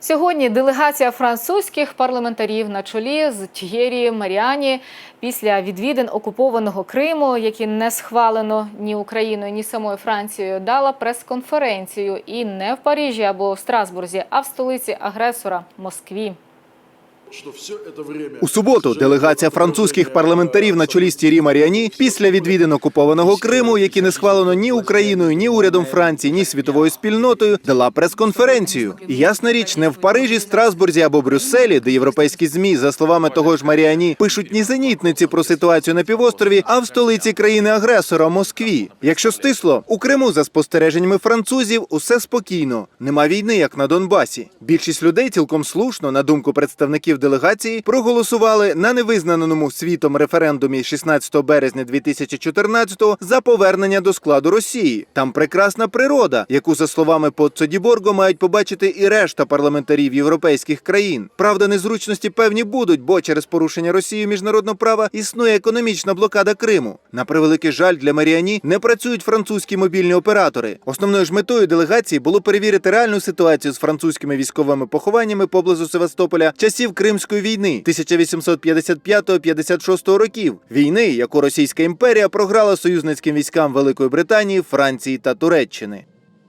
Сьогодні делегація французьких парламентарів на чолі з Т'єрі Маріані після відвідин окупованого Криму, які не схвалено ні Україною, ні самою Францією, дала прес-конференцію і не в Парижі або в Страсбурзі, а в столиці агресора Москві. У суботу делегація французьких парламентарів на чолі з Тірі Маріані після відвідин окупованого Криму, які не схвалено ні Україною, ні урядом Франції, ні світовою спільнотою, дала прес-конференцію. І ясна річ, не в Парижі, Страсбурзі або Брюсселі, де європейські змі, за словами того ж Маріані, пишуть нізенітниці про ситуацію на півострові, а в столиці країни-агресора Москві. Якщо стисло, у Криму за спостереженнями французів усе спокійно. Нема війни, як на Донбасі. Більшість людей цілком слушно, на думку представників делегації, проголосували на невизнаному світом референдумі 16 березня 2014-го за повернення до складу Росії. Там прекрасна природа, яку за словами Подсодіборго мають побачити і решта парламентарів європейських країн. Правда, незручності певні будуть, бо через порушення Росією міжнародного права існує економічна блокада Криму. На превеликий жаль для Маріані не працюють французькі мобільні оператори. Основною ж метою делегації було перевірити реальну ситуацію з французькими військовими похованнями поблизу Севастополя часів Кримської війни 1855-56 років. Війни, яку Російська імперія програла союзницьким військам Великої Британії, Франції та Туреччини.